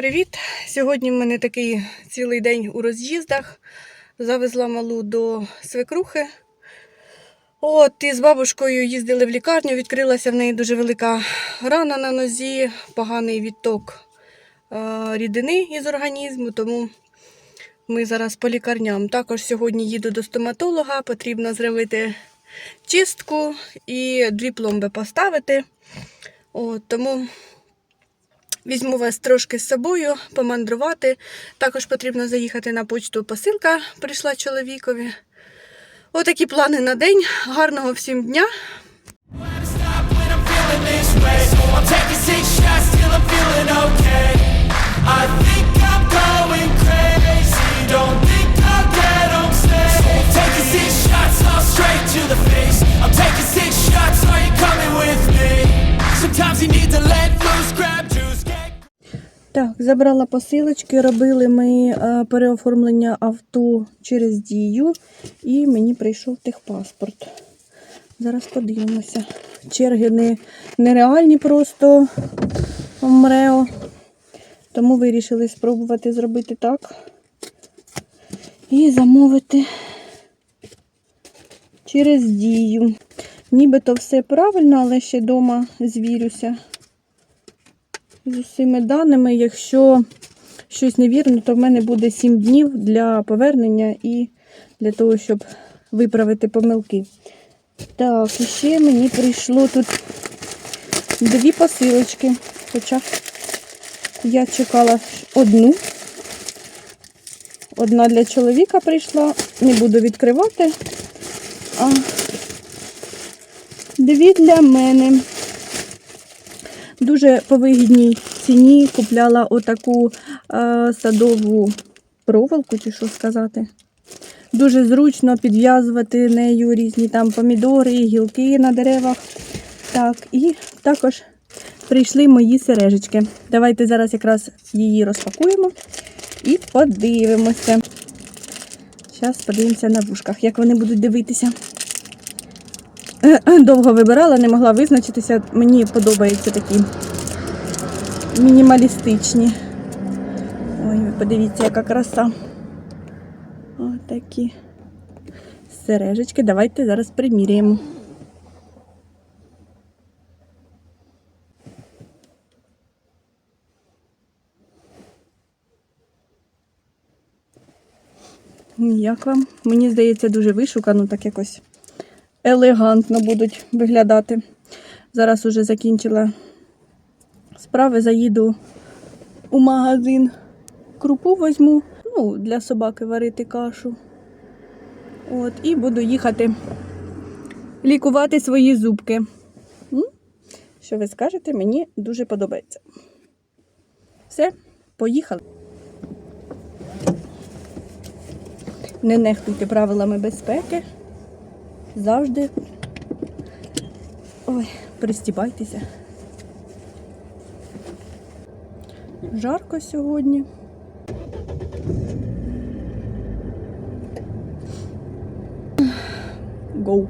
привіт! Сьогодні в мене такий цілий день у роз'їздах. Завезла малу до свекрухи. От, і з бабушкою їздили в лікарню, відкрилася в неї дуже велика рана на нозі, поганий відток е, рідини із організму, тому ми зараз по лікарням. Також сьогодні їду до стоматолога, потрібно зробити чистку і дві пломби поставити. От, тому Візьму вас трошки з собою, помандрувати. Також потрібно заїхати на почту. Посилка прийшла чоловікові. Отакі плани на день. Гарного всім дня. Sometimes you need to let loose, grab. Так, забрала посилочки, робили ми е, переоформлення авто через дію, і мені прийшов техпаспорт. Зараз подивимося. Черги не, нереальні просто в МРЕО. Тому вирішили спробувати зробити так. І замовити через дію. Нібито все правильно, але ще вдома звірюся з усіма даними. Якщо щось невірно, то в мене буде 7 днів для повернення і для того, щоб виправити помилки. Так, і ще мені прийшло тут дві посилочки. Хоча я чекала одну. Одна для чоловіка прийшла, не буду відкривати, а дві для мене. Дуже по вигідній ціні купляла отаку е, садову проволоку, чи що сказати. Дуже зручно підв'язувати нею різні там помідори, гілки на деревах. Так, і також прийшли мої сережечки. Давайте зараз якраз її розпакуємо і подивимося. Зараз подивимося на вушках, як вони будуть дивитися. Довго вибирала, не могла визначитися. Мені подобаються такі мінімалістичні. Ой, ви подивіться, яка краса. Ось такі сережечки. Давайте зараз приміряємо. Як вам? Мені здається, дуже вишукано, так якось елегантно будуть виглядати. Зараз уже закінчила справи, заїду у магазин, крупу візьму, ну, для собаки варити кашу. От, і буду їхати лікувати свої зубки. Що ви скажете, мені дуже подобається. Все, поїхали. Не нехтуйте правилами безпеки. Завжди. Ой, пристібайтеся. Жарко сьогодні. Гоу.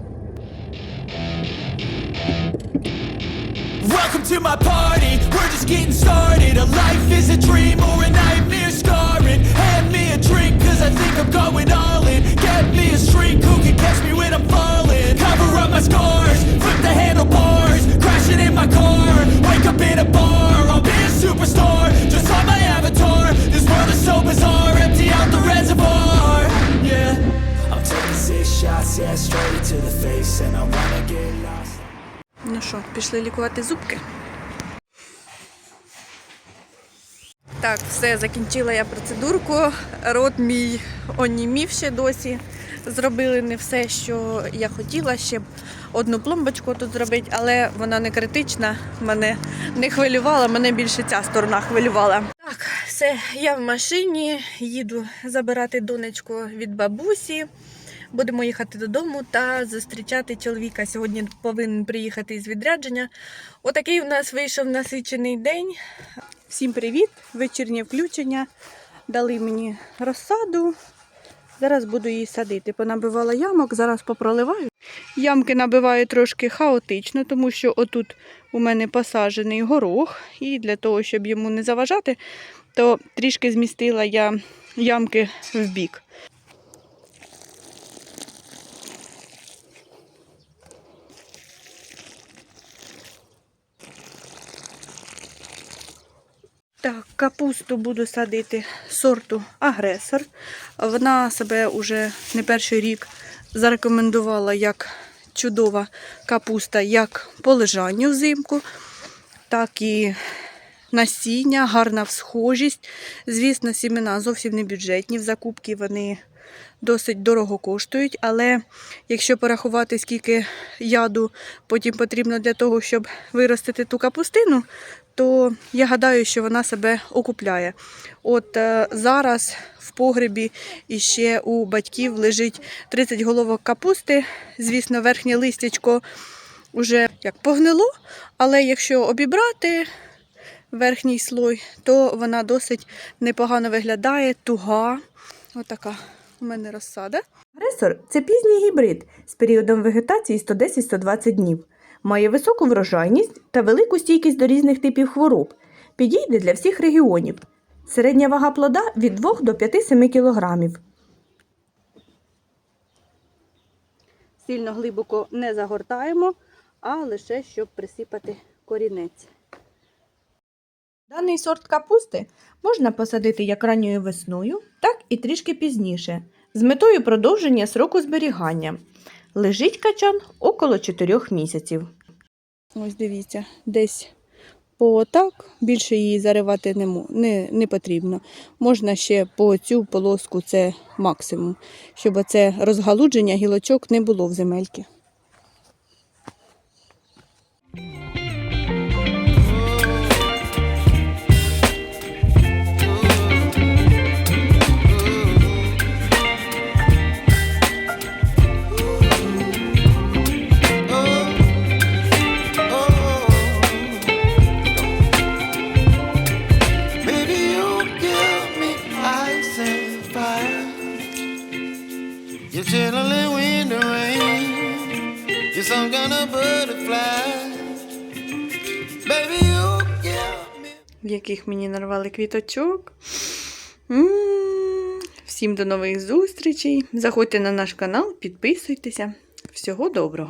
Welcome to my party. We're just getting started. A life is a dream or a nightmare scarring. Hand me a drink, cause I think I'm going Ну що, пішли лікувати зубки? Так, все, закінчила я процедурку. Рот мій онімів ще досі. Зробили не все, що я хотіла, ще б одну пломбочку тут зробити, але вона не критична, мене не хвилювала, мене більше ця сторона хвилювала. Так, все, я в машині, їду забирати донечку від бабусі. Будемо їхати додому та зустрічати чоловіка. Сьогодні повинен приїхати із відрядження. Отакий у нас вийшов насичений день. Всім привіт! Вечірнє включення. Дали мені розсаду. Зараз буду її садити. Понабивала ямок, зараз попроливаю. Ямки набиваю трошки хаотично, тому що отут у мене посаджений горох. І для того, щоб йому не заважати, то трішки змістила я ямки в бік. Так, капусту буду садити сорту агресор. Вона себе уже не перший рік зарекомендувала як чудова капуста як по лежанню взимку, так і насіння, гарна всхожість. Звісно, сімена зовсім не бюджетні. В закупці вони досить дорого коштують, але якщо порахувати, скільки яду потім потрібно для того, щоб виростити ту капустину, то я гадаю, що вона себе окупляє. От е, зараз в погребі іще у батьків лежить 30 головок капусти. Звісно, верхнє листячко вже як погнило, але якщо обібрати верхній слой, то вона досить непогано виглядає, туга. Отака у мене розсада. Агресор це пізній гібрид з періодом вегетації 110-120 днів. Має високу врожайність та велику стійкість до різних типів хвороб. Підійде для всіх регіонів. Середня вага плода від 2 до 5-7 кг. Сильно глибоко не загортаємо, а лише щоб присипати корінець. Даний сорт капусти можна посадити як ранньою весною, так і трішки пізніше, з метою продовження сроку зберігання. Лежить качан около 4 місяців. Ось дивіться, десь по так, більше її заривати не, не, не потрібно. Можна ще по цю полоску, це максимум, щоб оце розгалудження гілочок не було в земельки. В яких мені нарвали квіточок. Всім до нових зустрічей. Заходьте на наш канал, підписуйтеся. Всього доброго!